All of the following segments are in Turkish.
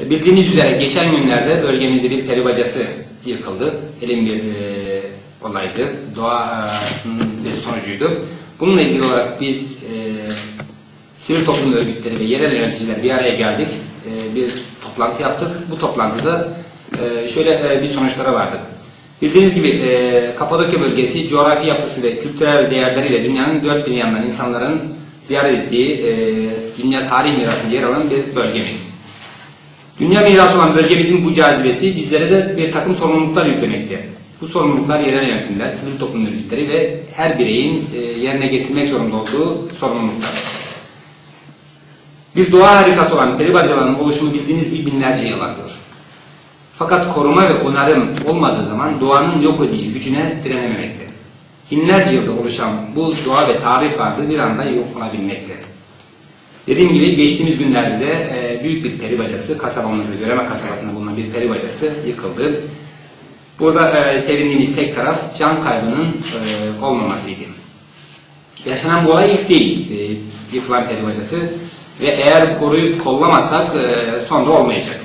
E, Bildiğiniz üzere geçen günlerde bölgemizde bir peri bacası yıkıldı. Elin bir e, olaydı. Doğanın bir sonucuydu. Bununla ilgili olarak biz e, sivil toplum örgütleri ve yerel yöneticiler bir araya geldik. E, bir toplantı yaptık. Bu toplantıda e, şöyle e, bir sonuçlara vardık. Bildiğiniz gibi e, Kapadokya bölgesi coğrafi yapısı ve kültürel değerleriyle dünyanın dört bir yanından insanların ziyaret ettiği e, dünya tarih mirasında yer alan bir bölgemiz. Dünya mirası olan bölgemizin bu cazibesi bizlere de bir takım sorumluluklar yüklemekte. Bu sorumluluklar yerel yönetimler, sivil toplum örgütleri ve her bireyin e, yerine getirmek zorunda olduğu sorumluluklar. Bir doğa harikası olan peribacaların oluşumu bildiğiniz gibi binlerce yıl. Fakat koruma ve onarım olmadığı zaman doğanın yok edici gücüne direnememekte. Binlerce yılda oluşan bu doğa ve tarih varlığı bir anda yok olabilmekte. Dediğim gibi geçtiğimiz günlerde de e, büyük bir peri bacası, kasabamızda, Göreme kasabasında bulunan bir peri bacası yıkıldı. Burada e, sevindiğimiz tek taraf can kaybının e, olmamasıydı. Yaşanan bu olay ilk değil, e, yıkılan peri bacası ve eğer koruyup kollamazsak e, sonra olmayacak.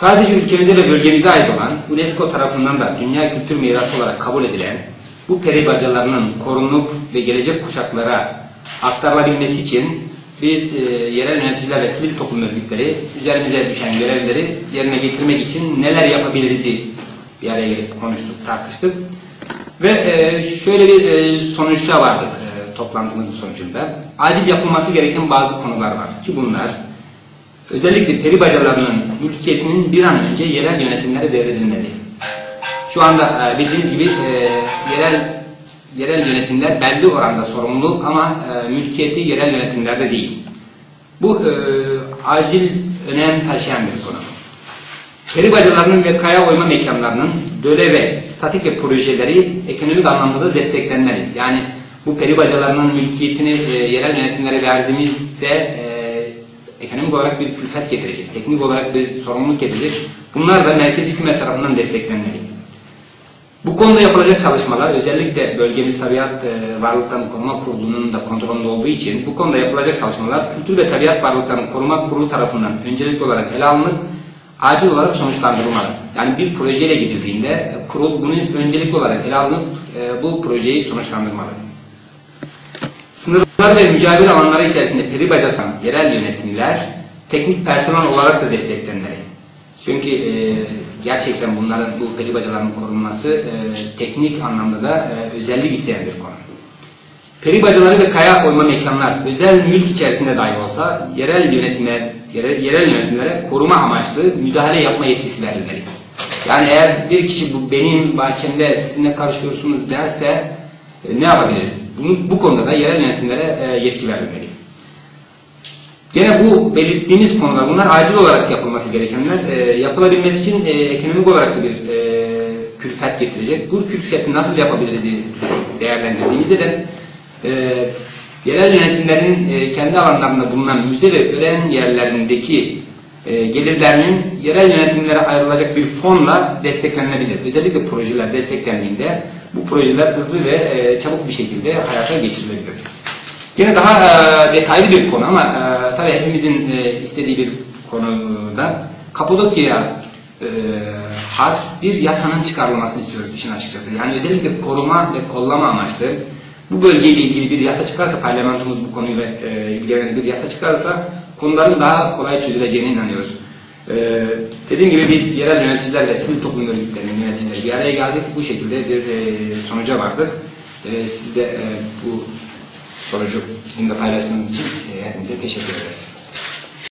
Sadece ülkemize ve bölgemize ait olan UNESCO tarafından da Dünya Kültür Mirası olarak kabul edilen bu peri bacalarının korunup ve gelecek kuşaklara aktarılabilmesi için biz e, yerel yöneticiler ve sivil toplum örgütleri üzerimize düşen görevleri yerine getirmek için neler yapabiliriz bir araya gelip konuştuk, tartıştık. Ve e, şöyle bir e, sonuçta vardık e, toplantımızın sonucunda. Acil yapılması gereken bazı konular var ki bunlar özellikle peri bacalarının mülkiyetinin bir an önce yerel yönetimlere devredilmeli. Şu anda e, bildiğiniz gibi e, yerel yerel yönetimler belli oranda sorumlu ama e, mülkiyeti yerel yönetimlerde değil. Bu e, acil önem taşıyan bir konu. Peri bacalarının ve kaya oyma mekanlarının döle ve statik ve projeleri ekonomik anlamda da desteklenmeli. Yani bu peri bacalarının mülkiyetini e, yerel yönetimlere verdiğimizde e, ekonomik olarak bir külfet getirecek, teknik olarak bir sorumluluk getirecek. Bunlar da merkezi hükümet tarafından desteklenmeli. Bu konuda yapılacak çalışmalar özellikle bölgemiz tabiat e, varlıklarını koruma kurulunun da kontrolünde olduğu için bu konuda yapılacak çalışmalar kültür ve tabiat varlıklarını koruma kurulu tarafından öncelikli olarak ele alınıp acil olarak sonuçlandırılmalı. Yani bir projeyle gidildiğinde e, kurul bunu öncelikli olarak ele alınıp e, bu projeyi sonuçlandırmalı. Sınırlar ve mücadele alanları içerisinde peri bacatan yerel yönetimler teknik personel olarak da desteklenmeli. Çünkü e, gerçekten bunların bu peri bacalarının korunması e, teknik anlamda da e, özellik isteyen bir konu. Peri bacaları ve kaya oyma mekanlar özel mülk içerisinde dahi olsa yerel yönetime, yerel, yerel yönetimlere koruma amaçlı müdahale yapma yetkisi verilmeli. Yani eğer bir kişi bu benim bahçemde siz ne karışıyorsunuz derse e, ne yapabiliriz? Bunu, bu konuda da yerel yönetimlere e, yetki verilmeli. Gene bu belirttiğimiz konular, bunlar acil olarak yapılması gerekenler. E, yapılabilmesi için e, ekonomik olarak bir e, külfet getirecek. Bu külfeti nasıl yapabiliriz değerlendirdiğimizde de e, yerel yönetimlerin e, kendi alanlarında bulunan müze ve öğren yerlerindeki e, gelirlerinin yerel yönetimlere ayrılacak bir fonla desteklenebilir. Özellikle projeler desteklendiğinde bu projeler hızlı ve e, çabuk bir şekilde hayata geçirilebilir. Yine daha e, detaylı bir konu ama e, tabii hepimizin e, istediği bir konuda Kapadokya'ya e, has bir yasanın çıkarılmasını istiyoruz işin açıkçası. Yani özellikle koruma ve kollama amaçlı bu bölgeyle ilgili bir yasa çıkarsa, parlamentomuz bu konuyla e, ilgilenen bir yasa çıkarsa konuların daha kolay çözüleceğine inanıyoruz. Ee, dediğim gibi biz yerel yöneticiler ve sivil toplum örgütlerinin yöneticileri bir araya geldik. Bu şekilde bir e, sonuca vardık. E, siz de e, bu sonucu bizimle paylaştığınız için e, hepinize teşekkür ederiz.